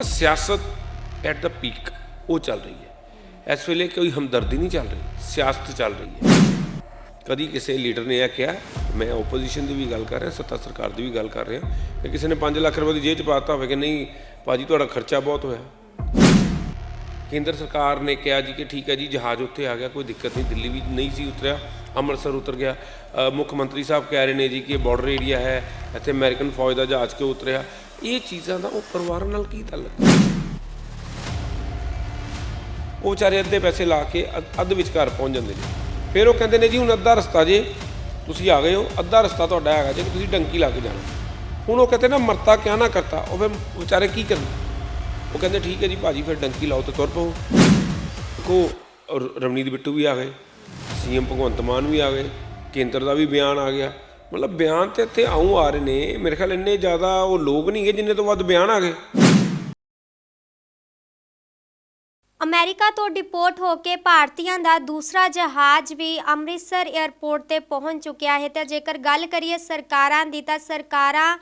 ਸਿਆਸਤ at the peak ਉਹ ਚੱਲ ਰਹੀ ਹੈ। ਇਸ ਵੇਲੇ ਕੋਈ ਹਮਦਰਦੀ ਨਹੀਂ ਚੱਲ ਰਹੀ, ਸਿਆਸਤ ਚੱਲ ਰਹੀ ਹੈ। ਕਦੀ ਕਿਸੇ ਲੀਡਰ ਨੇ ਇਹ ਕਿਹਾ, ਮੈਂ ਆਪੋਜੀਸ਼ਨ ਦੀ ਵੀ ਗੱਲ ਕਰ ਰਿਹਾ, ਸੱਤਾ ਸਰਕਾਰ ਦੀ ਵੀ ਗੱਲ ਕਰ ਰਿਹਾ ਕਿ ਕਿਸੇ ਨੇ 5 ਲੱਖ ਰੁਪਏ ਦੀ ਜੇਬ 'ਚ ਪਾਤਾ ਹੋਵੇ ਕਿ ਨਹੀਂ, ਭਾਜੀ ਤੁਹਾਡਾ ਖਰਚਾ ਬਹੁਤ ਹੋਇਆ। ਕੇਂਦਰ ਸਰਕਾਰ ਨੇ ਕਿਹਾ ਜੀ ਕਿ ਠੀਕ ਹੈ ਜੀ, ਜਹਾਜ਼ ਉੱਥੇ ਆ ਗਿਆ, ਕੋਈ ਦਿੱਕਤ ਨਹੀਂ, ਦਿੱਲੀ ਵੀ ਨਹੀਂ ਸੀ ਉਤਰਿਆ, ਅੰਮ੍ਰਿਤਸਰ ਉਤਰ ਗਿਆ। ਮੁੱਖ ਮੰਤਰੀ ਸਾਹਿਬ ਕਹਿ ਰਹੇ ਨੇ ਜੀ ਕਿ ਇਹ ਬਾਰਡਰ ਏਰੀਆ ਹੈ, ਇੱਥੇ ਅਮਰੀਕਨ ਫੌਜ ਦਾ ਜਹਾਜ਼ ਕਿਉਂ ਉਤਰਿਆ? ਇਹ ਚੀਜ਼ਾਂ ਦਾ ਉਹ ਪਰਿਵਾਰਾਂ ਨਾਲ ਕੀ ਤਾਲੁਕ? ਉਹ ਵਿਚਾਰੇ ਅੱਧੇ ਪੈਸੇ ਲਾ ਕੇ ਅੱਧ- ਅੱਧ ਵਿਚਕਾਰ ਪਹੁੰਚ ਜਾਂਦੇ ਨੇ। ਫਿਰ ਉਹ ਕਹਿੰਦੇ ਨੇ, ਜੀ, ਹੁਣ ਅੱਧਾ ਰਸਤਾ ਜੇ ਤੁਸੀਂ ਆ ਗਏ ਹੋ, ਅੱਧਾ ਰਸਤਾ ਤੁਹਾਡਾ ਹੈਗਾ ਜੇ ਕਿ ਤੁਸੀਂ ਡੰਕੀ ਲਾ ਕੇ ਜਾਣਾ। ਹੁਣ ਉਹ ਕਹਿੰਦੇ ਨਾ, ਮਰਤਾ ਕਿਆ ਨਾ ਕਰਤਾ। ਉਹ ਫਿਰ ਵਿਚਾਰੇ ਕੀ ਕਰਨ? ਉਹ ਕਹਿੰਦੇ, ਠੀਕ ਹੈ ਜੀ, ਭਾਜੀ, ਫਿਰ ਡੰਕੀ ਲਾਓ ਤੇ ਤੁਰ ਪਓ ਕੋ ਰਵਨੀਤ ਬਿੱਟੂ ਵੀ ਆ ਗਏ, ਸੀਐਮ ਭਗਵੰਤ ਮਾਨ ਵੀ ਆ ਗਏ, ਕੇਂਦਰ ਦਾ ਵੀ ਬਿਆਨ ਆ ਗਿਆ। ਮਤਲਬ ਬਿਆਨ ਤੇ ਇੱਥੇ ਆਉਂ ਆ ਰਹੇ ਨੇ। ਮੇਰੇ ਖਿਆਲ ਇੰਨੇ ਜ਼ਿਆਦਾ ਉਹ ਲੋਕ ਨਹੀਂ ਜਿੰਨੇ ਤੋਂ ਵੱਧ ਬਿਆਨ ਆ ਗਏ। ਅਮਰੀਕਾ ਤੋਂ ਡਿਪੋਰਟ ਹੋ ਕੇ ਭਾਰਤੀਆਂ ਦਾ ਦੂਸਰਾ ਜਹਾਜ਼ ਵੀ ਅੰਮ੍ਰਿਤਸਰ 에ਅਰਪੋਰਟ ਤੇ ਪਹੁੰਚ ਚੁੱਕਿਆ ਹੈ। ਤੇ ਜੇਕਰ ਗੱਲ ਕਰੀਏ ਸਰਕਾਰਾਂ ਦੀ, ਤਾਂ ਸਰਕਾਰਾਂ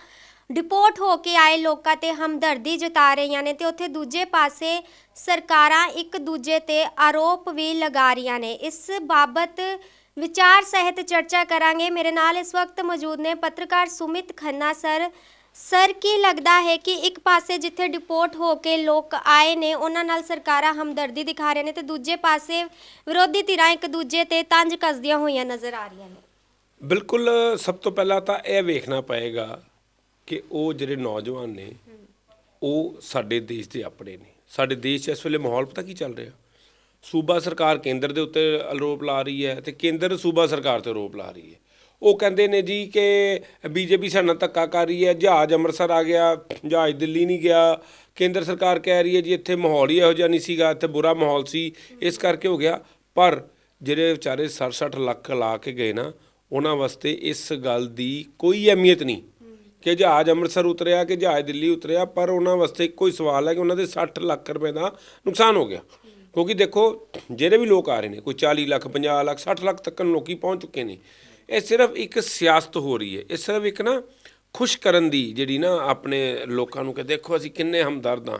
ਡਿਪੋਰਟ ਹੋ ਕੇ ਆਏ ਲੋਕਾਂ ਤੇ ਹਮਦਰਦੀ ਜਤਾ ਰਹੀਆਂ ਨੇ ਤੇ ਉੱਥੇ ਦੂਜੇ ਪਾਸੇ ਸਰਕਾਰਾਂ ਇੱਕ ਦੂਜੇ ਤੇ ਆਰੋਪ ਵੀ ਲਗਾ ਰਹੀਆਂ ਨੇ। ਇਸ ਬਾਬਤ ਵਿਚਾਰ ਸਹਿਤ ਚਰਚਾ ਕਰਾਂਗੇ। ਮੇਰੇ ਨਾਲ ਇਸ ਵਕਤ ਮੌਜੂਦ ਨੇ ਪੱਤਰਕਾਰ ਸੁਮਿਤ ਖੰਨਾ ਸਰ। ਸਰ ਕੀ ਲੱਗਦਾ ਹੈ ਕਿ ਇੱਕ ਪਾਸੇ ਜਿੱਥੇ ਡਿਪੋਰਟ ਹੋ ਕੇ ਲੋਕ ਆਏ ਨੇ ਉਹਨਾਂ ਨਾਲ ਸਰਕਾਰਾਂ ਹਮਦਰਦੀ ਦਿਖਾ ਰਹੇ ਨੇ ਤੇ ਦੂਜੇ ਪਾਸੇ ਵਿਰੋਧੀ ਧਿਰਾਂ ਇੱਕ ਦੂਜੇ ਤੇ ਤੰਜ ਕੱਸਦੀਆਂ ਹੋਈਆਂ ਨਜ਼ਰ ਆ ਰਹੀਆਂ ਨੇ। ਬਿਲਕੁਲ ਸਭ ਤੋਂ ਪਹਿਲਾਂ ਤਾਂ ਇਹ ਵੇਖਣਾ ਪਏਗਾ ਕਿ ਉਹ ਜਿਹੜੇ ਨੌਜਵਾਨ ਨੇ ਉਹ ਸਾਡੇ ਦੇਸ਼ ਦੇ ਆਪਣੇ ਨੇ। ਸਾਡੇ ਦੇਸ਼ 'ਚ ਇਸ ਵੇਲੇ ਮਾਹੌਲ ਪਤਾ ਕੀ ਚੱਲ ਰਿਹਾ? ਸੂਬਾ ਸਰਕਾਰ ਕੇਂਦਰ ਦੇ ਉੱਤੇ ਆਰੋਪ ਲਾ ਰਹੀ ਹੈ ਤੇ ਕੇਂਦਰ ਸੂਬਾ ਸਰਕਾਰ ਤੇ ਆਰੋਪ ਲਾ ਰਹੀ ਹੈ। ਉਹ ਕਹਿੰਦੇ ਨੇ ਜੀ ਕਿ ਬੀਜੇਪੀ ਸਾਡੇ ਨਾਲ ਧੱਕਾ ਕਰ ਰਹੀ ਹੈ, ਜਹਾਜ਼ ਅੰਮ੍ਰਿਤਸਰ ਆ ਗਿਆ, ਜਹਾਜ਼ ਦਿੱਲੀ ਨਹੀਂ ਗਿਆ। ਕੇਂਦਰ ਸਰਕਾਰ ਕਹਿ ਰਹੀ ਹੈ ਜੀ, ਇੱਥੇ ਮਾਹੌਲ ਹੀ ਇਹੋ ਜਿਹਾ ਨਹੀਂ ਸੀਗਾ, ਇੱਥੇ ਬੁਰਾ ਮਾਹੌਲ ਸੀ, ਇਸ ਕਰਕੇ ਹੋ ਗਿਆ। ਪਰ ਜਿਹੜੇ ਵਿਚਾਰੇ 67 ਲੱਖ ਲਾ ਕੇ ਗਏ ਨਾ, ਉਹਨਾਂ ਵਾਸਤੇ ਇਸ ਗੱਲ ਦੀ ਕੋਈ ਅਹਿਮੀਅਤ ਨਹੀਂ ਕਿ ਜਹਾਜ਼ ਅੰਮ੍ਰਿਤਸਰ ਉਤਰਿਆ ਕਿ ਜਹਾਜ਼ ਦਿੱਲੀ ਉਤਰਿਆ, ਪਰ ਉਹਨਾਂ ਵਾਸਤੇ ਇੱਕੋ ਹੀ ਸਵਾਲ ਹੈ ਕਿ ਉਹਨਾਂ ਦੇ 60 ਲੱਖ ਰੁਪਏ ਦਾ ਨੁਕਸਾਨ ਹੋ ਗਿਆ। ਕਿਉਂਕਿ ਦੇਖੋ, ਜਿਹੜੇ ਵੀ ਲੋਕ ਆ ਰਹੇ ਨੇ, ਕੋਈ 40 ਲੱਖ 50 ਲੱਖ 60 ਲੱਖ ਤੱਕ ਲੋਕੀ ਪਹੁੰਚ ਚੁੱਕੇ ਨੇ। ਇਹ ਸਿਰਫ ਇੱਕ ਸਿਆਸਤ ਹੋ ਰਹੀ ਹੈ। ਇਹ ਸਿਰਫ ਇੱਕ ਨਾ ਖੁਸ਼ ਕਰਨ ਦੀ ਜਿਹੜੀ ਨਾ ਆਪਣੇ ਲੋਕਾਂ ਨੂੰ ਕਿ ਦੇਖੋ ਅਸੀਂ ਕਿੰਨੇ ਹਮਦਰਦ ਹਾਂ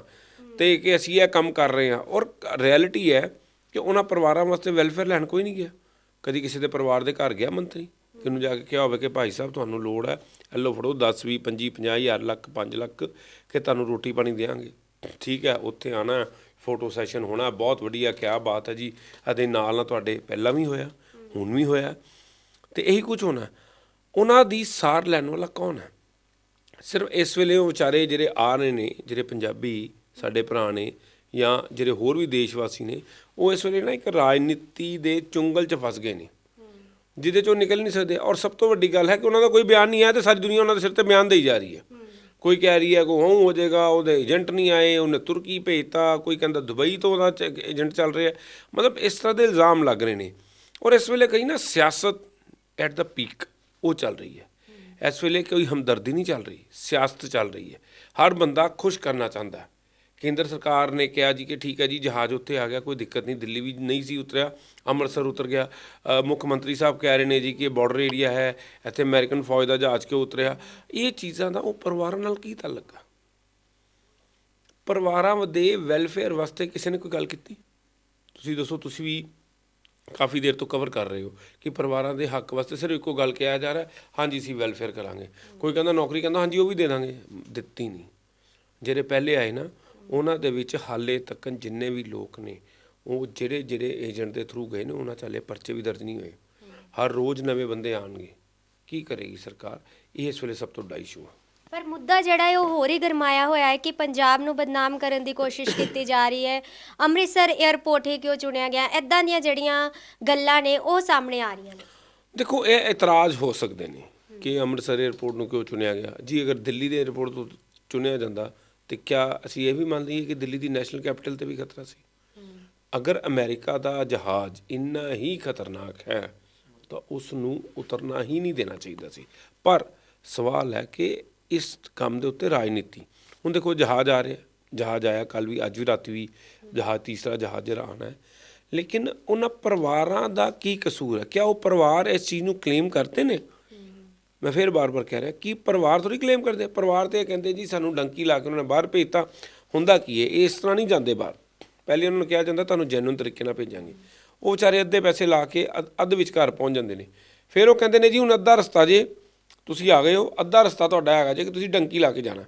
ਤੇ ਕਿ ਅਸੀਂ ਇਹ ਕੰਮ ਕਰ ਰਹੇ ਹਾਂ। ਔਰ ਰਿਐਲਿਟੀ ਹੈ ਕਿ ਉਹਨਾਂ ਪਰਿਵਾਰਾਂ ਵਾਸਤੇ ਵੈਲਫੇਅਰ ਲੈਣ ਕੋਈ ਨਹੀਂ ਗਿਆ। ਕਦੀ ਕਿਸੇ ਦੇ ਪਰਿਵਾਰ ਦੇ ਘਰ ਗਿਆ ਮੰਤਰੀ, ਕਿ ਜਾ ਕੇ ਕਿਹਾ ਹੋਵੇ ਕਿ ਭਾਈ ਸਾਹਿਬ ਤੁਹਾਨੂੰ ਲੋੜ ਹੈ ਇਹ ਫੜੋ 10 20 25 50 ਹਜ਼ਾਰ ਲੱਖ 5 ਲੱਖ, ਕਿ ਤੁਹਾਨੂੰ ਰੋਟੀ ਪਾਣੀ ਦੇਵਾਂਗੇ ਠੀਕ ਹੈ, ਉੱਥੇ ਆਣਾ ਫੋਟੋ ਸੈਸ਼ਨ ਹੋਣਾ ਬਹੁਤ ਵਧੀਆ, ਕਿਆ ਬਾਤ ਹੈ ਜੀ। ਅਤੇ ਨਾਲ ਨਾਲ ਤੁਹਾਡੇ ਪਹਿਲਾਂ ਵੀ ਹੋਇਆ, ਹੁਣ ਵੀ ਹੋਇਆ। ਤੇ ਇਹੀ ਕੁਝ ਹੋਣਾ। ਉਹਨਾਂ ਦੀ ਸਾਰ ਲੈਣ ਵਾਲਾ ਕੌਣ ਹੈ? ਸਿਰਫ ਇਸ ਵੇਲੇ ਉਹ ਵਿਚਾਰੇ ਜਿਹੜੇ ਆ ਰਹੇ ਨੇ, ਜਿਹੜੇ ਪੰਜਾਬੀ ਸਾਡੇ ਭਰਾ ਨੇ ਜਾਂ ਜਿਹੜੇ ਹੋਰ ਵੀ ਦੇਸ਼ ਵਾਸੀ ਨੇ, ਉਹ ਇਸ ਵੇਲੇ ਨਾ ਇੱਕ ਰਾਜਨੀਤੀ ਦੇ ਚੁੰਗਲ 'ਚ ਫਸ ਗਏ ਨੇ। ਜਿਹਦੇ ਚੋਂ ਨਿਕਲ ਨਹੀਂ ਸਕਦੇ। ਔਰ ਸਭ ਤੋਂ ਵੱਡੀ ਗੱਲ ਹੈ ਕਿ ਉਹਨਾਂ ਦਾ ਕੋਈ ਬਿਆਨ ਨਹੀਂ ਆਇਆ ਤੇ ਸਾਰੀ ਦੁਨੀਆ ਉਹਨਾਂ ਦੇ ਸਿਰ ਤੇ ਬਿਆਨ ਦੇਈ ਜਾ ਰਹੀ ਹੈ। ਕੋਈ ਕਹਿ ਰਹੀ ਹੈ ਕਿ ਹੋਂ ਹੋ ਜਾਏਗਾ, ਉਹਦੇ ਏਜੰਟ ਨਹੀਂ ਆਏ, ਉਹਨੇ ਤੁਰਕੀ ਭੇਜਤਾ, ਕੋਈ ਕਹਿੰਦਾ ਦੁਬਈ ਤੋਂ ਉਹਦਾ ਏਜੰਟ ਚੱਲ ਰਿਹਾ। ਮਤਲਬ ਇਸ ਤਰ੍ਹਾਂ ਦੇ ਇਲਜ਼ਾਮ ਲੱਗ ਰਹੇ ਨੇ। ਔਰ ਇਸ ਵੇਲੇ ਕਈ ਨਾ ਸਿਆਸਤ ਐਟ ਦਾ ਪੀਕ ਉਹ ਚੱਲ ਰਹੀ ਹੈ। ਇਸ ਵੇਲੇ ਕੋਈ ਹਮਦਰਦੀ ਨਹੀਂ ਚੱਲ ਰਹੀ, ਸਿਆਸਤ ਚੱਲ ਰਹੀ ਹੈ। ਹਰ ਬੰਦਾ ਖੁਸ਼ ਕਰਨਾ ਚਾਹੁੰਦਾ ਹੈ। ਕੇਂਦਰ ਸਰਕਾਰ ਨੇ ਕਿਹਾ ਜੀ ਕਿ ਠੀਕ ਹੈ ਜੀ, ਜਹਾਜ਼ ਉੱਥੇ ਆ ਗਿਆ, ਕੋਈ ਦਿੱਕਤ ਨਹੀਂ, ਦਿੱਲੀ ਵੀ ਨਹੀਂ ਸੀ ਉਤਰਿਆ, ਅੰਮ੍ਰਿਤਸਰ ਉਤਰ ਗਿਆ। ਮੁੱਖ ਮੰਤਰੀ ਸਾਹਿਬ ਕਹਿ ਰਹੇ ਨੇ ਜੀ ਕਿ ਇਹ ਬਾਰਡਰ ਏਰੀਆ ਹੈ, ਇੱਥੇ ਅਮਰੀਕਨ ਫੌਜ ਦਾ ਜਹਾਜ਼ ਕਿਉਂ ਉਤਰਿਆ? ਇਹ ਚੀਜ਼ਾਂ ਦਾ ਉਹ ਪਰਿਵਾਰਾਂ ਨਾਲ ਕੀ ਤਾਲੁਕ ਆ? ਪਰਿਵਾਰਾਂ ਦੇ ਵੈਲਫੇਅਰ ਵਾਸਤੇ ਕਿਸੇ ਨੇ ਕੋਈ ਗੱਲ ਕੀਤੀ? ਤੁਸੀਂ ਦੱਸੋ, ਤੁਸੀਂ ਵੀ ਕਾਫੀ ਦੇਰ ਤੋਂ ਕਵਰ ਕਰ ਰਹੇ ਹੋ ਕਿ ਪਰਿਵਾਰਾਂ ਦੇ ਹੱਕ ਵਾਸਤੇ ਸਿਰਫ ਇੱਕੋ ਗੱਲ ਕਿਹਾ ਜਾ ਰਿਹਾ, ਹਾਂਜੀ, ਅਸੀਂ ਵੈਲਫੇਅਰ ਕਰਾਂਗੇ। ਕੋਈ ਕਹਿੰਦਾ ਨੌਕਰੀ, ਕਹਿੰਦਾ ਹਾਂਜੀ, ਉਹ ਵੀ ਦੇ ਦਾਂਗੇ। ਦਿੱਤੀ ਨਹੀਂ। ਜਿਹੜੇ ਪਹਿਲੇ ਆਏ ਨਾ ਉਹਨਾਂ ਦੇ ਵਿੱਚ ਹਾਲੇ ਤੱਕ ਜਿੰਨੇ ਵੀ ਲੋਕ ਨੇ ਉਹ ਜਿਹੜੇ ਜਿਹੜੇ ਏਜੰਟ ਦੇ ਥਰੂ ਗਏ ਨੇ ਉਹਨਾਂ 'ਚ ਹਾਲੇ ਪਰਚੇ ਵੀ ਦਰਜ ਨਹੀਂ ਹੋਏ। ਹਰ ਰੋਜ਼ ਨਵੇਂ ਬੰਦੇ ਆਣਗੇ ਕੀ ਕਰੇਗੀ ਸਰਕਾਰ? ਇਹ ਇਸ ਵੇਲੇ ਸਭ ਤੋਂ ਵੱਡਾ ਇਸ਼ੂ ਹੈ ਪਰ ਮੁੱਦਾ ਜਿਹੜਾ ਹੈ ਉਹ ਹੋਰ ਹੀ ਗਰਮਾਇਆ ਹੋਇਆ ਹੈ ਕਿ ਪੰਜਾਬ ਨੂੰ ਬਦਨਾਮ ਕਰਨ ਦੀ ਕੋਸ਼ਿਸ਼ ਕੀਤੀ ਜਾ ਰਹੀ ਹੈ। ਅੰਮ੍ਰਿਤਸਰ 에ਅਰਪੋਰਟ ਹੀ ਕਿਉਂ ਚੁਣਿਆ ਗਿਆ? ਐਦਾਂ ਦੀਆਂ ਜਿਹੜੀਆਂ ਗੱਲਾਂ ਨੇ ਉਹ ਸਾਹਮਣੇ ਆ ਰਹੀਆਂ ਨੇ। ਦੇਖੋ ਇਹ ਇਤਰਾਜ਼ ਹੋ ਸਕਦੇ ਨੇ ਕਿ ਅੰਮ੍ਰਿਤਸਰ 에ਅਰਪੋਰਟ ਨੂੰ ਕਿਉਂ ਚੁਣਿਆ ਗਿਆ? ਜੀ ਅਗਰ ਦਿੱਲੀ ਦੇ 에ਅਰਪੋਰਟ ਤੋਂ ਚੁਣਿਆ ਜਾਂਦਾ ਤੇ ਕਿਆ ਅਸੀਂ ਇਹ ਵੀ ਮੰਨ ਲਈਏ ਕਿ ਦਿੱਲੀ ਦੀ ਨੈਸ਼ਨਲ ਕੈਪੀਟਲ ਤੇ ਵੀ ਖਤਰਾ ਸੀ। ਅਗਰ ਅਮਰੀਕਾ ਦਾ ਜਹਾਜ਼ ਇੰਨਾ ਹੀ ਖਤਰਨਾਕ ਹੈ ਤਾਂ ਉਸ ਨੂੰ ਉਤਰਨਾ ਹੀ ਨਹੀਂ ਦੇਣਾ ਚਾਹੀਦਾ ਸੀ। ਪਰ ਸਵਾਲ ਹੈ ਕਿ ਇਸ ਕੰਮ ਦੇ ਉੱਤੇ ਰਾਜਨੀਤੀ। ਹੁਣ ਦੇਖੋ ਜਹਾਜ਼ ਆ ਰਿਹਾ ਜਹਾਜ਼ ਆਇਆ ਕੱਲ ਵੀ ਅੱਜ ਵੀ ਰਾਤੀ ਵੀ ਜਹਾਜ਼ ਤੀਸਰਾ ਜਹਾਜ਼ ਜਿਹੜਾ ਆਉਣਾ ਹੈ। ਲੇਕਿਨ ਉਹਨਾਂ ਪਰਿਵਾਰਾਂ ਦਾ ਕੀ ਕਸੂਰ ਹੈ? ਕਿਆ ਉਹ ਪਰਿਵਾਰ ਇਸ ਚੀਜ਼ ਨੂੰ ਕਲੇਮ ਕਰਦੇ ਨੇ? ਮੈਂ ਫਿਰ ਬਾਰ-ਬਾਰ ਕਹਿ ਰਿਹਾ ਕਿ ਪਰਿਵਾਰ ਥੋੜੀ ਕਲੇਮ ਕਰਦੇ ਪਰਿਵਾਰ ਤੇ ਇਹ ਕਹਿੰਦੇ, ਜੀ, ਸਾਨੂੰ ਡੰਕੀ ਲਾ ਕੇ ਉਹਨਾਂ ਨੇ ਬਾਹਰ ਭੇਜਤਾ। ਹੁੰਦਾ ਕੀ ਹੈ ਇਹ ਇਸ ਤਰ੍ਹਾਂ ਨਹੀਂ ਜਾਂਦੇ ਬਾਹਰ। ਪਹਿਲੇ ਉਹਨਾਂ ਨੂੰ ਕਿਹਾ ਜਾਂਦਾ, ਤੁਹਾਨੂੰ ਜੈਨੂਨ ਤਰੀਕੇ ਨਾਲ ਭੇਜਾਂਗੇ। ਉਹ ਵਿਚਾਰੇ ਅੱਧੇ ਪੈਸੇ ਲਾ ਕੇ ਅੱਧ- ਅੱਧ ਵਿਚਕਾਰ ਪਹੁੰਚ ਜਾਂਦੇ ਨੇ। ਫਿਰ ਉਹ ਕਹਿੰਦੇ ਨੇ, ਜੀ, ਹੁਣ ਅੱਧਾ ਰਸਤਾ ਜੇ ਤੁਸੀਂ ਆ ਗਏ ਹੋ, ਅੱਧਾ ਰਸਤਾ ਤੁਹਾਡਾ ਹੈਗਾ ਜੇ ਕਿ ਤੁਸੀਂ ਡੰਕੀ ਲਾ ਕੇ ਜਾਣਾ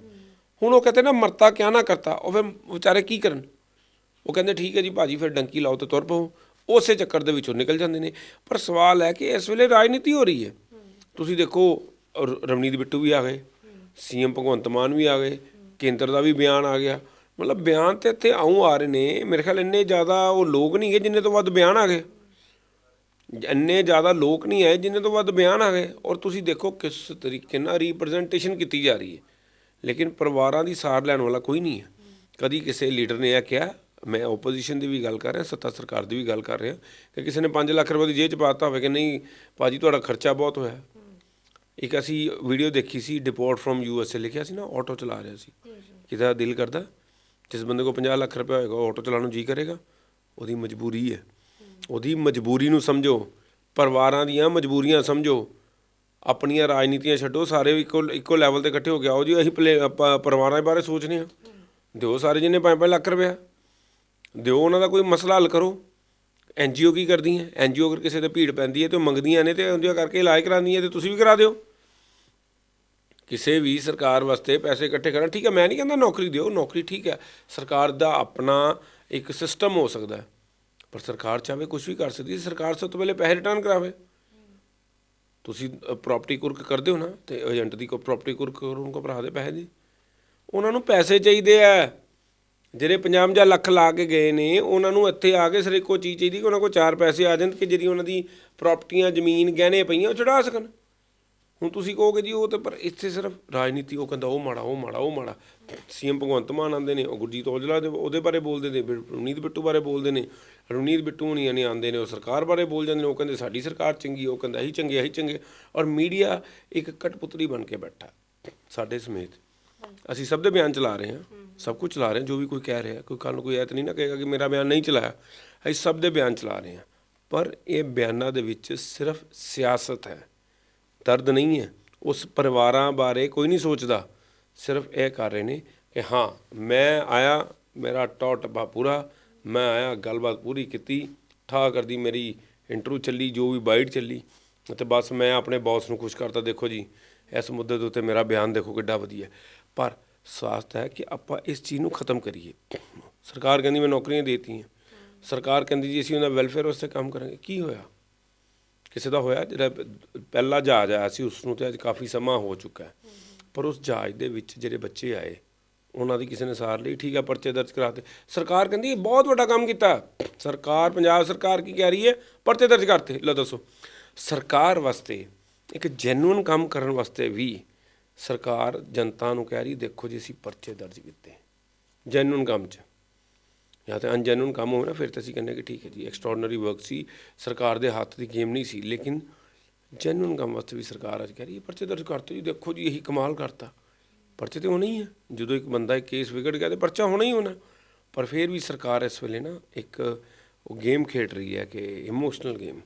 ਹੁਣ ਉਹ ਕਹਿੰਦੇ ਨਾ, ਮਰਤਾ ਕਿਆ ਨਾ ਕਰਤਾ? ਉਹ ਫਿਰ ਵਿਚਾਰੇ ਕੀ ਕਰਨ? ਉਹ ਕਹਿੰਦੇ, ਠੀਕ ਹੈ ਜੀ, ਭਾਜੀ, ਫਿਰ ਡੰਕੀ ਲਾਓ ਤੇ ਤੁਰ ਪਓ ਉਸੇ ਚੱਕਰ ਦੇ ਵਿੱਚੋਂ ਨਿਕਲ ਜਾਂਦੇ ਨੇ। ਪਰ ਸਵਾਲ ਹੈ ਕਿ ਇਸ ਵੇਲੇ ਰਾਜਨੀਤੀ ਹੋ ਰਹੀ ਹੈ। ਤੁਸੀਂ ਦੇਖੋ, ਰ- ਰਵਨੀਤ ਬਿੱਟੂ ਵੀ ਆ ਗਏ, ਸੀਐਮ ਭਗਵੰਤ ਮਾਨ ਵੀ ਆ ਗਏ, ਕੇਂਦਰ ਦਾ ਵੀ ਬਿਆਨ ਆ ਗਿਆ। ਮਤਲਬ ਬਿਆਨ ਤੇ ਇੱਥੇ ਆਉਂ ਆ ਰਹੇ ਨੇ, ਮੇਰੇ ਖਿਆਲ ਇੰਨੇ ਜ਼ਿਆਦਾ ਉਹ ਲੋਕ ਨਹੀਂ ਗਏ ਜਿੰਨੇ ਤੋਂ ਵੱਧ ਬਿਆਨ ਆ ਗਏ। ਇੰਨੇ ਜ਼ਿਆਦਾ ਲੋਕ ਨਹੀਂ ਆਏ ਜਿੰਨੇ ਤੋਂ ਵੱਧ ਬਿਆਨ ਆ ਗਏ। ਔਰ ਤੁਸੀਂ ਦੇਖੋ ਕਿਸ ਤਰੀਕੇ ਨਾਲ ਰਿਪਰੈਜ਼ੈਂਟੇਸ਼ਨ ਕੀਤੀ ਜਾ ਰਹੀ ਹੈ। ਲੇਕਿਨ ਪਰਿਵਾਰਾਂ ਦੀ ਸਾਰ ਲੈਣ ਵਾਲਾ ਕੋਈ ਨਹੀਂ ਹੈ। ਕਦੀ ਕਿਸੇ ਲੀਡਰ ਨੇ ਇਹ ਕਿਹਾ, ਮੈਂ ਆਪੋਜੀਸ਼ਨ ਦੀ ਵੀ ਗੱਲ ਕਰ ਰਿਹਾ, ਸੱਤਾ ਸਰਕਾਰ ਦੀ ਵੀ ਗੱਲ ਕਰ ਰਿਹਾ ਕਿ ਕਿਸੇ ਨੇ 5 ਲੱਖ ਰੁਪਏ ਦੀ ਜੇਬ ਚ ਪਾਤਾ ਹੋਵੇ ਕਿ ਨਹੀਂ, ਭਾਜੀ ਤੁਹਾਡਾ ਖਰਚਾ ਬਹੁਤ ਹੋਇਆ। ਇੱਕ ਅਸੀਂ ਵੀਡੀਓ ਦੇਖੀ ਸੀ deport from U S A ਲਿਖਿਆ ਸੀ ਨਾ ਆਟੋ ਚਲਾ ਰਿਹਾ ਸੀ। ਕਿਦਾ ਦਿਲ ਕਰਦਾ? ਜਿਸ ਬੰਦੇ ਕੋਲ 50 ਲੱਖ ਰੁਪਏ ਹੋਏਗਾ ਉਹ ਆਟੋ ਚਲਾਉਣ ਨੂੰ ਜੀ ਕਰੇਗਾ। ਉਹਦੀ ਮਜਬੂਰੀ ਹੈ। ਉਹਦੀ ਮਜਬੂਰੀ ਨੂੰ ਸਮਝੋ। ਪਰਿਵਾਰਾਂ ਦੀਆਂ ਮਜਬੂਰੀਆਂ ਸਮਝੋ। ਆਪਣੀਆਂ ਰਾਜਨੀਤੀਆਂ ਛੱਡੋ ਸਾਰੇ ਇੱਕੋ ਇੱਕੋ ਲੈਵਲ ਤੇ ਇਕੱਠੇ ਹੋ ਕੇ ਆਓ ਜੀ। ਅਸੀਂ ਪਰਿਵਾਰਾਂ ਬਾਰੇ ਸੋਚਨੇ ਆ ਦਿਓ ਸਾਰੇ ਜਿਹਨੇ 5-5 ਲੱਖ ਰੁਪਇਆ। ਦਿਓ ਉਹਨਾਂ ਦਾ ਕੋਈ ਮਸਲਾ ਹੱਲ ਕਰੋ। ਐਨਜੀਓ ਕੀ ਕਰਦੀਆਂ ਐਨਜੀਓ ਅਗਰ ਕਿਸੇ ਤੇ ਭੀੜ ਪੈਂਦੀ ਹੈ ਤੇ ਉਹ ਮੰਗਦੀਆਂ ਨੇ ਤੇ ਉਹਦੀਆਂ ਕਰਕੇ ਇਲਾਜ ਕਰਾਉਂਦੀਆਂ ਤੇ ਤੁਸੀਂ ਵੀ ਕਰਾ ਦਿਓ। ਕਿਸੇ ਵੀ ਸਰਕਾਰ ਵਾਸਤੇ ਪੈਸੇ ਇਕੱਠੇ ਕਰਨਾ। ਠੀਕ ਹੈ, ਮੈਂ ਨਹੀਂ ਕਹਿੰਦਾ ਨੌਕਰੀ ਦਿਓ, ਨੌਕਰੀ ਠੀਕ ਹੈ। ਸਰਕਾਰ ਦਾ ਆਪਣਾ ਇੱਕ ਸਿਸਟਮ ਹੋ ਸਕਦਾ ਪਰ ਸਰਕਾਰ ਚਾਹੇ ਕੁਝ ਵੀ ਕਰ ਸਕਦੀ ਹੈ, ਸਰਕਾਰ ਸਭ ਤੋਂ ਪਹਿਲੇ ਪੈਸੇ ਰਿਟਰਨ ਕਰਾਵੇ। ਤੁਸੀਂ ਪ੍ਰਾਪਰਟੀ ਕੁਰਕ ਕਰਦੇ ਹੋ ਨਾ, ਤੇ ਏਜੰਟ ਦੀ ਕੋ ਪ੍ਰਾਪਰਟੀ ਕੁਰਕ ਕਰੋ, ਉਹਨਾਂ ਕੋ ਭਰਾ ਦੇ ਪੈਸੇ ਦੀ। ਉਹਨਾਂ ਨੂੰ ਪੈਸੇ ਚਾਹੀਦੇ ਆ। ਜਿਹੜੇ 50 ਜਾਂ ਲੱਖ ਲਾ ਕੇ ਗਏ ਨੇ, ਉਹਨਾਂ ਨੂੰ ਇੱਥੇ ਆ ਕੇ ਸਿਰ ਇੱਕੋ ਚੀਜ਼ ਚਾਹੀਦੀ ਕਿ ਉਹਨਾਂ ਕੋਲ ਚਾਰ ਪੈਸੇ ਆ ਜਾਣ, ਕਿ ਜਿਹੜੀ ਉਹਨਾਂ ਦੀ ਪ੍ਰਾਪਰਟੀਆਂ ਜ਼ਮੀਨ ਗਹਿਣੇ ਪਈਆਂ, ਉਹ ਚੜਾ ਸਕਣ। ਹੁਣ ਤੁਸੀਂ ਕਹੋਗੇ ਜੀ ਉਹ ਤੇ ਪਰ ਇੱਥੇ ਸਿਰਫ ਰਾਜਨੀਤੀ, ਉਹ ਕਹਿੰਦਾ ਉਹ ਮਾੜਾ ਉਹ ਮਾੜਾ ਉਹ ਮਾੜਾ। ਸੀਐਮ ਭਗਵੰਤ ਮਾਨ ਆਉਂਦੇ ਨੇ, ਉਹ ਗੁਰਜੀਤ ਔਜਲਾ ਦੇ ਉਹਦੇ ਬਾਰੇ ਬੋਲਦੇ ਨੇ ਬਿ- ਬਿੱਟੂ ਬਾਰੇ ਬੋਲਦੇ ਨੇ। ਰਵਨੀਤ ਬਿੱਟੂ ਹੁਣੀਆਂ ਨੇ ਆਉਂਦੇ ਨੇ, ਉਹ ਸਰਕਾਰ ਬਾਰੇ ਬੋਲ ਜਾਂਦੇ ਨੇ, ਉਹ ਕਹਿੰਦੇ ਸਾਡੀ ਸਰਕਾਰ ਚੰਗੀ, ਉਹ ਕਹਿੰਦਾ ਅਸੀਂ ਚੰਗੇ ਅਸੀਂ ਚੰਗੇ। ਔਰ ਮੀਡੀਆ ਇੱਕ ਕਟਪੁਤਲੀ ਬਣ ਕੇ ਬੈਠਾ ਸਾਡੇ ਸਮੇਤ। ਅਸੀਂ ਸਭ ਦੇ ਬਿਆਨ ਚਲਾ ਰਹੇ ਹਾਂ, ਸਭ ਕੁਝ ਚਲਾ ਰਹੇ ਹਾਂ, ਜੋ ਵੀ ਕੋਈ ਕਹਿ ਰਿਹਾ, ਕੋਈ ਕੱਲ ਨੂੰ ਕੋਈ ਐਤ ਨਹੀਂ ਨਾ ਕਹੇਗਾ ਕਿ ਮੇਰਾ ਬਿਆਨ ਨਹੀਂ ਚਲਾਇਆ। ਅਸੀਂ ਸਭ ਦੇ ਬਿਆਨ ਚਲਾ ਰਹੇ ਹਾਂ। ਪਰ ਇਹ ਬਿਆਨਾਂ ਦੇ ਵਿੱਚ ਸਿਰਫ ਸਿਆਸਤ ਹੈ। ਦਰਦ ਨਹੀਂ ਹੈ। ਉਸ ਪਰਿਵਾਰਾਂ ਬਾਰੇ ਕੋਈ ਨਹੀਂ ਸੋਚਦਾ। ਸਿਰਫ ਇਹ ਕਰ ਰਹੇ ਨੇ ਕਿ ਹਾਂ, ਮੈਂ ਆਇਆ, ਮੇਰਾ ਟੌ ਟੱਬਾ ਪੂਰਾ, ਮੈਂ ਆਇਆ, ਗੱਲਬਾਤ ਪੂਰੀ ਕੀਤੀ ਠਾ ਕਰਦੀ ਮੇਰੀ, ਇੰਟਰਵਿਊ ਚੱਲੀ, ਜੋ ਵੀ ਬਾਈਟ ਚੱਲੀ ਤੇ ਬਸ ਮੈਂ ਆਪਣੇ ਬੌਸ ਨੂੰ ਖੁਸ਼ ਕਰਤਾ, ਦੇਖੋ ਜੀ, ਇਸ ਮੁੱਦੇ ਦੇ ਉੱਤੇ ਮੇਰਾ ਬਿਆਨ ਦੇਖੋ ਕਿੱਡਾ ਵਧੀਆ ਪਰ ਸਵਾਸਤ ਹੈ ਕਿ ਆਪਾਂ ਇਸ ਚੀਜ਼ ਨੂੰ ਖਤਮ ਕਰੀਏ। ਸਰਕਾਰ ਕਹਿੰਦੀ ਮੈਂ ਨੌਕਰੀਆਂ ਦੇਤੀਆਂ। ਸਰਕਾਰ ਕਹਿੰਦੀ ਜੀ ਅਸੀਂ ਉਹਨਾਂ ਵੈਲਫੇਅਰ ਵਾਸਤੇ ਕੰਮ ਕਰਾਂਗੇ। ਕੀ ਹੋਇਆ? ਕਿਸੇ ਦਾ ਹੋਇਆ, ਜਿਹੜਾ ਪਹਿਲਾ ਜਹਾਜ਼ ਆਇਆ ਸੀ ਉਸ ਨੂੰ ਤੇ ਅੱਜ ਕਾਫੀ ਸਮਾਂ ਹੋ ਚੁੱਕਾ ਹੈ। ਪਰ ਉਸ ਜਹਾਜ਼ ਦੇ ਵਿੱਚ ਜਿਹੜੇ ਬੱਚੇ ਆਏ, ਉਹਨਾਂ ਦੀ ਕਿਸੇ ਨੇ ਸਾਰ ਲਈ, ਠੀਕ ਹੈ, ਪਰਚੇ ਦਰਜ ਕਰਾਤੇ ਸਰਕਾਰ ਕਹਿੰਦੀ ਇਹ ਬਹੁਤ ਵੱਡਾ ਕੰਮ ਕੀਤਾ। ਸਰਕਾਰ, ਪੰਜਾਬ ਸਰਕਾਰ ਕੀ ਕਹਿ ਰਹੀ ਹੈ? ਪਰਚੇ ਦਰਜ ਕਰਤੇ। ਲਓ ਦੱਸੋ। ਸਰਕਾਰ ਵਾਸਤੇ, ਇੱਕ ਜੈਨੂਇਨ ਕੰਮ ਕਰਨ ਵਾਸਤੇ ਵੀ ਸਰਕਾਰ ਜਨਤਾ ਨੂੰ ਕਹਿ ਰਹੀ, ਦੇਖੋ ਜੀ, ਅਸੀਂ ਪਰਚੇ ਦਰਜ ਕੀਤੇ। ਜੈਨੂਇਨ ਕੰਮ 'ਚ। ਜਾਂ ਤਾਂ ਅਨਜੈਨੂਨ ਕੰਮ ਹੋਵੇ ਨਾ, ਫਿਰ ਤਾਂ ਅਸੀਂ ਕਹਿੰਦੇ ਕਿ ਠੀਕ ਹੈ ਜੀ ਐਕਸਟਰਾordinary ਵਰਕ ਸੀ। ਸਰਕਾਰ ਦੇ ਹੱਥ ਦੀ ਗੇਮ ਨਹੀਂ ਸੀ, ਲੇਕਿਨ ਜੈਨੂਨ ਕੰਮ ਵਾਸਤੇ ਵੀ ਸਰਕਾਰ ਅੱਜ ਕਹਿ ਰਹੀ ਹੈ, ਪਰਚੇ ਦਰਜ ਕਰਤੇ ਜੀ, ਦੇਖੋ ਜੀ, ਇਹੀ ਕਮਾਲ ਕਰਤਾ। ਪਰਚੇ ਤੇ ਹੋਣਾ ਹੀ ਹੈ ਜਦੋਂ ਇੱਕ ਬੰਦਾ ਇੱਕ ਕੇਸ ਵਿਗੜ ਗਿਆ ਤੇ ਪਰਚਾ ਹੋਣਾ ਹੀ ਹੋਣਾ। ਪਰ ਫਿਰ ਵੀ ਸਰਕਾਰ ਇਸ ਵੇਲੇ ਨਾ ਇੱਕ ਉਹ ਗੇਮ ਖੇਡ ਰਹੀ ਹੈ ਕਿ ਇਮੋਸ਼ਨਲ ਗੇਮ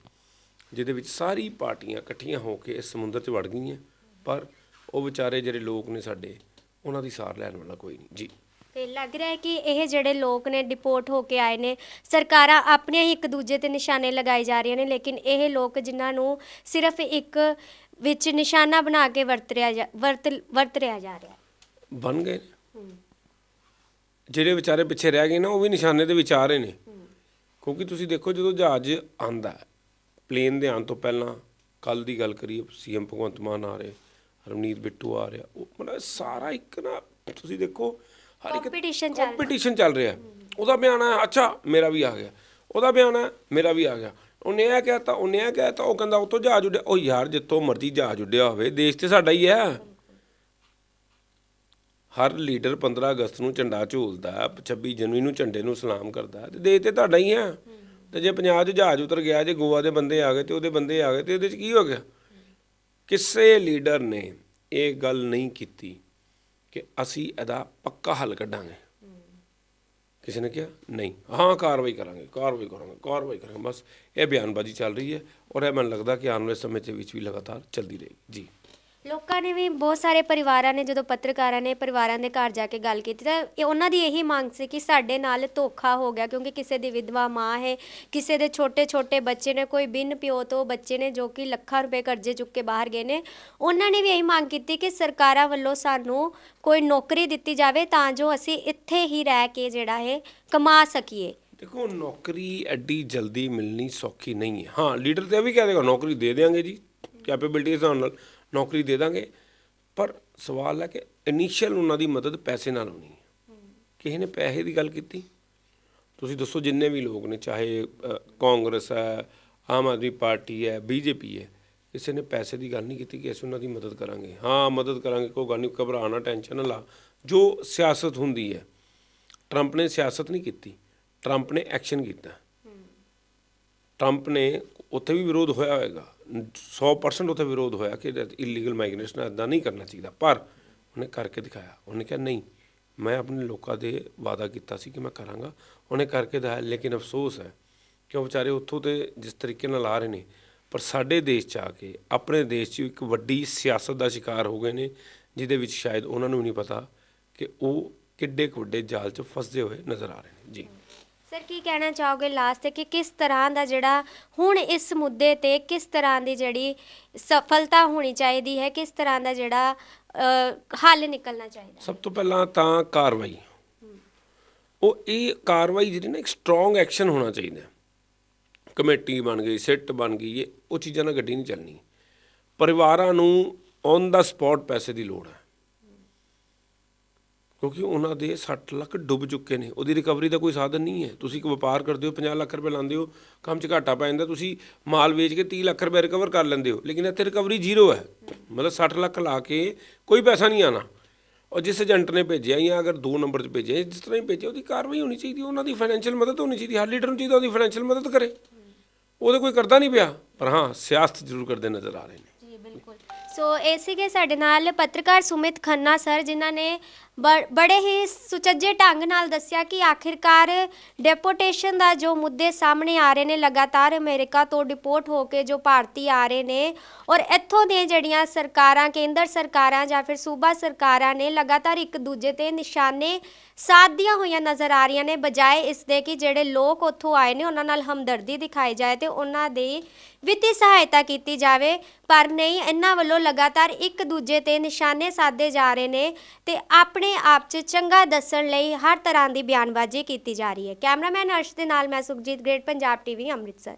ਜਿਹਦੇ ਵਿੱਚ ਸਾਰੀ ਪਾਰਟੀਆਂ ਇਕੱਠੀਆਂ ਹੋ ਕੇ ਇਸ ਸਮੁੰਦਰ 'ਚ ਵੜ ਗਈਆਂ। ਪਰ ਉਹ ਵਿਚਾਰੇ ਜਿਹੜੇ ਲੋਕ ਨੇ ਸਾਡੇ, ਉਹਨਾਂ ਦੀ ਸਾਰ ਲੈਣ ਵਾਲਾ ਕੋਈ ਨਹੀਂ। ਜੀ। ਤੇ ਲੱਗ ਰਿਹਾ ਹੈ ਕਿ ਇਹ ਜਿਹੜੇ ਲੋਕ ਨੇ ਡਿਪੋਰਟ ਹੋ ਕੇ ਆਏ ਨੇ, ਸਰਕਾਰਾਂ ਆਪਣੀਆਂ ਹੀ ਇੱਕ ਦੂਜੇ ਤੇ ਨਿਸ਼ਾਨੇ ਲਗਾਈ ਜਾ ਰਹੀਆਂ ਨੇ, ਲੇਕਿਨ ਇਹ ਲੋਕ ਜਿਨ੍ਹਾਂ ਨੂੰ ਸਿਰਫ ਇੱਕ ਵਿੱਚ ਨਿਸ਼ਾਨਾ ਬਣਾ ਕੇ ਵਰਤ ਜਾ- ਵਰਤ ਵਰਤ ਜਾ ਰਿਹਾ ਬਣ ਗਏ ਨੇ। ਜਿਹੜੇ ਵਿਚਾਰੇ ਪਿੱਛੇ ਰਹਿ ਗਏ ਨਾ, ਉਹ ਵੀ ਨਿਸ਼ਾਨੇ ਦੇ ਵਿੱਚ ਆ ਰਹੇ ਨੇ। ਕਿਉਂਕਿ ਤੁਸੀਂ ਦੇਖੋ, ਜਦੋਂ ਜਹਾਜ਼ ਆਂਦਾ ਪਲੇਨ ਦੇ ਆਉਣ ਤੋਂ ਪਹਿਲਾਂ ਕੱਲ ਦੀ ਗੱਲ ਕਰੀਏ, ਸੀਐਮ ਭਗਵੰਤ ਮਾਨ ਆ ਰਹੇ, ਰਵਨੀਤ ਬਿੱਟੂ ਆ ਰਿਹਾ, ਉਹ ਮਤਲਬ ਸਾਰਾ ਇੱਕ ਨਾ, ਤੁਸੀਂ ਦੇਖੋ ਹਰ ਇੱਕ Competition ਚੱਲ ਰਿਹਾ। ਕੰਪੀਟੀਸ਼ਨ ਚੱਲ ਰਿਹਾ। ਉਹਦਾ ਬਿਆਨ ਹੈ ਅੱਛਾ ਮੇਰਾ ਵੀ ਆ ਗਿਆ। ਉਹਦਾ ਬਿਆਨ ਹੈ ਮੇਰਾ ਵੀ ਆ ਗਿਆ। ਉਹਨੇ ਇਹ ਕਹਿਤਾ ਉਹਨੇ ਇਹ ਕਹਿਤਾ ਉਹ ਕਹਿੰਦਾ ਉਤੋਂ ਜਹਾਜ਼ ਉੱਡਿਆ। ਉਹ ਯਾਰ ਜਿੱਥੋਂ ਮਰਜ਼ੀ ਜਹਾਜ਼ ਉੱਡਿਆ ਹੋਵੇ ਦੇਸ਼ ਤੇ ਸਾਡਾ ਹੀ ਹੈ। ਹਰ ਲੀਡਰ 15 ਅਗਸਤ ਨੂੰ ਝੰਡਾ ਝੂਲਦਾ ਹੈ, 26 ਜਨਵਰੀ ਨੂੰ ਝੰਡੇ ਨੂੰ ਸਲਾਮ ਕਰਦਾ। ਤੇ ਦੇਸ਼ ਤੇ ਤੁਹਾਡਾ ਹੀ ਹੈ। ਤੇ ਜੇ ਪੰਜਾਬ 'ਚ ਜਹਾਜ਼ ਉਤਰ ਗਿਆ ਜੇ ਗੋਆ ਦੇ ਬੰਦੇ ਆ ਗਏ ਤੇ ਉਹਦੇ ਬੰਦੇ ਆ ਗਏ ਤੇ ਉਹਦੇ 'ਚ ਕੀ ਹੋ ਗਿਆ? ਕਿਸੇ ਲੀਡਰ ਨੇ ਇਹ ਗੱਲ ਨਹੀਂ ਕੀਤੀ। ਕਿ ਅਸੀਂ ਇਹਦਾ ਪੱਕਾ ਹੱਲ ਕੱਢਾਂਗੇ। ਕਿਸੇ ਨੇ ਕਿਹਾ? ਨਹੀਂ। ਹਾਂ, ਕਾਰਵਾਈ ਕਰਾਂਗੇ ਕਾਰਵਾਈ ਕਰਾਂਗੇ ਕਾਰਵਾਈ ਕਰਾਂਗੇ। ਬਸ ਇਹ ਬਿਆਨਬਾਜ਼ੀ ਚੱਲ ਰਹੀ ਹੈ ਔਰ ਇਹ ਮੈਨੂੰ ਲੱਗਦਾ ਕਿ ਆਉਣ ਵਾਲੇ ਸਮੇਂ ਦੇ ਵਿੱਚ ਵੀ ਲਗਾਤਾਰ ਚੱਲਦੀ ਰਹੇਗੀ। ਜੀ। ਲੋਕਾਂ ਨੇ ਵੀ ਬਹੁਤ ਸਾਰੇ ਪਰਿਵਾਰਾਂ ਨੇ ਜਦੋਂ ਪੱਤਰਕਾਰਾਂ ਨੇ ਪਰਿਵਾਰਾਂ ਦੇ ਘਰ ਜਾ ਕੇ ਗੱਲ ਕੀਤੀ ਤਾਂ ਇਹ ਉਹਨਾਂ ਦੀ ਇਹੀ ਮੰਗ ਸੀ ਕਿ ਸਾਡੇ ਨਾਲ ਧੋਖਾ ਹੋ ਗਿਆ ਕਿਉਂਕਿ ਕਿਸੇ ਦੀ ਵਿਧਵਾ ਮਾਂ ਹੈ ਕਿਸੇ ਦੇ ਛੋਟੇ-ਛੋਟੇ ਬੱਚੇ ਨੇ ਕੋਈ ਬਿਨ ਪਿਓ ਤੋਂ ਬੱਚੇ ਨੇ ਜੋ ਕਿ ਲੱਖਾਂ ਰੁਪਏ ਕਰਜ਼ੇ ਚੁੱਕ ਕੇ ਬਾਹਰ ਗਏ ਨੇ। ਉਹਨਾਂ ਨੇ ਵੀ ਇਹੀ ਮੰਗ ਕੀਤੀ ਕਿ ਸਰਕਾਰਾਂ ਵੱਲੋਂ ਸਾਨੂੰ ਕੋਈ ਨੌਕਰੀ ਦਿੱਤੀ ਜਾਵੇ ਤਾਂ ਜੋ ਅਸੀਂ ਇੱਥੇ ਹੀ ਰਹਿ ਕੇ ਜਿਹੜਾ ਹੈ ਕਮਾ ਸਕੀਏ। ਦੇਖੋ ਨੌਕਰੀ ਐਡੀ ਜਲਦੀ ਮਿਲਣੀ ਸੌਖੀ ਨਹੀਂ ਹੈ। ਹਾਂ ਲੀਡਰ ਤੇ ਇਹ ਵੀ ਕਹਿ ਦੇਗਾ ਨੌਕਰੀ ਦੇ ਦੇਾਂਗੇ ਜੀ। ਕੈਪੇਬਿਲਿਟੀ ਹਿਸਾਬ ਨਾਲ। ਨੌਕਰੀ ਦੇ ਦਾਂਗੇ। ਪਰ ਸਵਾਲ ਹੈ ਕਿ ਇਨੀਸ਼ੀਅਲ ਉਹਨਾਂ ਦੀ ਮਦਦ ਪੈਸੇ ਨਾਲ ਹੋਣੀ ਹੈ। ਕਿਸੇ ਨੇ ਪੈਸੇ ਦੀ ਗੱਲ ਕੀਤੀ? ਤੁਸੀਂ ਦੱਸੋ ਜਿੰਨੇ ਵੀ ਲੋਕ ਨੇ ਚਾਹੇ ਕਾਂਗਰਸ ਹੈ ਆਮ ਆਦਮੀ ਪਾਰਟੀ ਹੈ ਬੀਜੇਪੀ ਹੈ ਕਿਸੇ ਨੇ ਪੈਸੇ ਦੀ ਗੱਲ ਨਹੀਂ ਕੀਤੀ ਕਿ ਅਸੀਂ ਉਹਨਾਂ ਦੀ ਮਦਦ ਕਰਾਂਗੇ? ਹਾਂ ਮਦਦ ਕਰਾਂਗੇ ਕੋਈ ਗੱਲ ਨਹੀਂ ਘਬਰਾਣਾ ਟੈਨਸ਼ਨ ਨਾ ਲਾ ਜੋ ਸਿਆਸਤ ਹੁੰਦੀ ਹੈ ਟਰੰਪ ਨੇ ਸਿਆਸਤ ਨਹੀਂ ਕੀਤੀ ਟਰੰਪ ਨੇ ਐਕਸ਼ਨ ਕੀਤਾ। ਟਰੰਪ ਨੇ ਉੱਥੇ ਵੀ ਵਿਰੋਧ ਹੋਇਆ ਹੋਵੇਗਾ 100% ਉੱਥੇ ਵਿਰੋਧ ਹੋਇਆ ਕਿ ਇਲੀਗਲ ਮਾਈਗ੍ਰੇਸ਼ਨ ਇਦਾਂ ਨਹੀਂ ਕਰਨਾ ਚਾਹੀਦਾ। ਪਰ ਉਹਨੇ ਕਰਕੇ ਦਿਖਾਇਆ। ਉਹਨੇ ਕਿਹਾ, ਨਹੀਂ, ਮੈਂ ਆਪਣੇ ਲੋਕਾਂ ਦੇ ਵਾਅਦਾ ਕੀਤਾ ਸੀ ਕਿ ਮੈਂ ਕਰਾਂਗਾ। ਉਹਨੇ ਕਰਕੇ ਦਿਖਾਇਆ। ਲੇਕਿਨ ਅਫਸੋਸ ਹੈ ਕਿ ਉਹ ਵਿਚਾਰੇ ਉੱਥੋਂ ਤੇ ਜਿਸ ਤਰੀਕੇ ਨਾਲ ਆ ਰਹੇ ਨੇ, ਪਰ ਸਾਡੇ ਦੇਸ਼ 'ਚ ਆ ਕੇ, ਆਪਣੇ ਦੇਸ਼ 'ਚ ਇੱਕ ਵੱਡੀ ਸਿਆਸਤ ਦਾ ਸ਼ਿਕਾਰ ਹੋ ਗਏ ਨੇ, ਜਿਹਦੇ ਵਿੱਚ ਸ਼ਾਇਦ ਉਹਨਾਂ ਨੂੰ ਨਹੀਂ ਪਤਾ ਕਿ ਉਹ ਕਿੱਡੇ ਕੁ ਵੱਡੇ ਜਾਲ 'ਚ ਫਸਦੇ ਹੋਏ ਨਜ਼ਰ ਆ ਰਹੇ ਨੇ। ਜੀ। ਸਰ ਕੀ ਕਹਿਣਾ ਚਾਹੋਗੇ ਲਾਸਟ ਤੇ ਕਿ ਕਿਸ ਤਰ੍ਹਾਂ ਦਾ ਜਿਹੜਾ ਹੁਣ ਇਸ ਮੁੱਦੇ ਤੇ ਕਿਸ ਤਰ੍ਹਾਂ ਦੀ ਜਿਹੜੀ ਸਫਲਤਾ ਹੋਣੀ ਚਾਹੀਦੀ ਹੈ ਕਿਸ ਤਰ੍ਹਾਂ ਦਾ ਜਿਹੜਾ ਅ, ਹੱਲ ਨਿਕਲਣਾ ਚਾਹੀਦਾ ਸਭ ਤੋਂ ਪਹਿਲਾਂ ਤਾਂ ਕਾਰਵਾਈ। ਉਹ ਇਹ ਕਾਰਵਾਈ ਜਿਹੜੀ ਨਾ ਇੱਕ ਸਟਰੋਂਗ ਐਕਸ਼ਨ ਹੋਣਾ ਚਾਹੀਦਾ ਹੈ। ਕਮੇਟੀ ਬਣ ਗਈ ਸਿੱਟ ਬਣ ਗਈ ਇਹ ਉਹ ਚੀਜ਼ਾਂ ਨਾਲ ਗੱਡੀ ਨਹੀਂ ਚੱਲਣੀ। ਪਰਿਵਾਰਾਂ ਨੂੰ ਔਨ ਦਾ ਸਪੌਟ ਪੈਸੇ ਦੀ ਲੋੜ ਹੈ। ਕਿਉਂਕਿ ਉਹਨਾਂ ਦੇ 60 ਲੱਖ ਡੁੱਬ ਚੁੱਕੇ ਨੇ। ਉਹਦੀ ਰਿਕਵਰੀ ਦਾ ਕੋਈ ਸਾਧਨ ਨਹੀਂ ਹੈ। ਤੁਸੀਂ ਇੱਕ ਵਪਾਰ ਕਰਦੇ ਹੋ 50 ਲੱਖ ਰੁਪਏ ਲਾਉਂਦੇ ਹੋ, ਕੰਮ 'ਚ ਘਾਟਾ ਪੈ ਜਾਂਦਾ, ਤੁਸੀਂ ਮਾਲ ਵੇਚ ਕੇ 30 ਲੱਖ ਰੁਪਏ ਰਿਕਵਰ ਕਰ ਲੈਂਦੇ ਹੋ। ਲੇਕਿਨ ਇੱਥੇ ਰਿਕਵਰੀ ਜ਼ੀਰੋ ਹੈ। ਮਤਲਬ 60 ਲੱਖ ਲਾ ਕੇ ਕੋਈ ਪੈਸਾ ਨਹੀਂ ਆਣਾ ਔਰ ਜਿਸ ਏਜੰਟ ਨੇ ਭੇਜਿਆ ਜਾਂ ਅਗਰ ਦੋ ਨੰਬਰ 'ਚ ਭੇਜਿਆ, ਜਿਸ ਤਰ੍ਹਾਂ ਹੀ ਭੇਜਿਆ, ਉਹਦੀ ਕਾਰਵਾਈ ਹੋਣੀ ਚਾਹੀਦੀ ਉਹਨਾਂ ਦੀ ਫਾਈਨੈਂਸ਼ੀਅਲ ਮਦਦ ਹੋਣੀ ਚਾਹੀਦੀ ਹਰ ਲੀਡਰ ਨੂੰ ਚਾਹੀਦਾ ਉਹਦੀ ਫਾਈਨੈਂਸ਼ੀਅਲ ਮਦਦ ਕਰੇ। ਉਹਦੇ ਕੋਈ ਕਰਦਾ ਨਹੀਂ ਪਿਆ। ਪਰ ਹਾਂ, ਸਿਆਸਤ ਜ਼ਰੂਰ ਕਰਦੇ ਨਜ਼ਰ ਆ ਰਹੇ ਨੇ। ਜੀ, ਬਿਲਕੁਲ। ਸੋ ਇਹ ਸੀਗੇ ਸਾਡੇ ਨਾਲ ਪੱਤਰਕਾਰ ਸੁਮਿਤ ਖੰਨਾ, ਸਰ, ਜਿਨ੍ਹਾਂ ਨੇ ਬ- ਬੜੇ ਹੀ ਸੁਚੱਜੇ ਢੰਗ ਨਾਲ ਦੱਸਿਆ ਕਿ ਆਖਿਰਕਾਰ ਡੈਪੋਟੇਸ਼ਨ ਦਾ ਜੋ ਮੁੱਦੇ ਸਾਹਮਣੇ ਆ ਰਹੇ ਨੇ, ਲਗਾਤਾਰ ਅਮਰੀਕਾ ਤੋਂ ਡਿਪੋਰਟ ਹੋ ਕੇ ਜੋ ਭਾਰਤੀ ਆ ਰਹੇ ਨੇ ਔਰ ਇੱਥੋਂ ਦੀਆਂ ਜਿਹੜੀਆਂ ਸਰਕਾਰਾਂ, ਕੇਂਦਰ ਸਰਕਾਰਾਂ ਜਾਂ ਫਿਰ ਸੂਬਾ ਸਰਕਾਰਾਂ ਨੇ ਲਗਾਤਾਰ ਇੱਕ ਦੂਜੇ ਤੇ ਨਿਸ਼ਾਨੇ ਸਾਧਦੀਆਂ ਹੋਈਆਂ ਨਜ਼ਰ ਆ ਰਹੀਆਂ ਨੇ, ਬਜਾਏ ਇਸ ਦੇ ਕਿ ਜਿਹੜੇ ਲੋਕ ਉੱਥੋਂ ਆਏ ਨੇ, ਉਹਨਾਂ ਨਾਲ ਹਮਦਰਦੀ ਦਿਖਾਈ ਜਾਏ ਤੇ ਉਹਨਾਂ ਦੀ ਵਿੱਤੀ ਸਹਾਇਤਾ ਕੀਤੀ ਜਾਵੇ, ਪਰ ਨਹੀਂ, ਇਹਨਾਂ ਵੱਲੋਂ ਲਗਾਤਾਰ ਇੱਕ ਦੂਜੇ ਤੇ ਨਿਸ਼ਾਨੇ ਸਾਧੇ ਜਾ ਰਹੇ ਨੇ ਤੇ ਆਪਣੇ ਆਪ 'ਚ ਚੰਗਾ ਦੱਸਣ ਲਈ ਹਰ ਤਰ੍ਹਾਂ ਦੀ ਬਿਆਨਬਾਜ਼ੀ ਕੀਤੀ ਜਾ ਰਹੀ ਹੈ। ਕੈਮਰਾਮੈਨ ਅਰਸ਼ ਦੇ ਨਾਲ ਮੈਂ ਸੁਖਜੀਤ ਗ੍ਰੇਟ, ਪੰਜਾਬ ਟੀਵੀ, ਅੰਮ੍ਰਿਤਸਰ।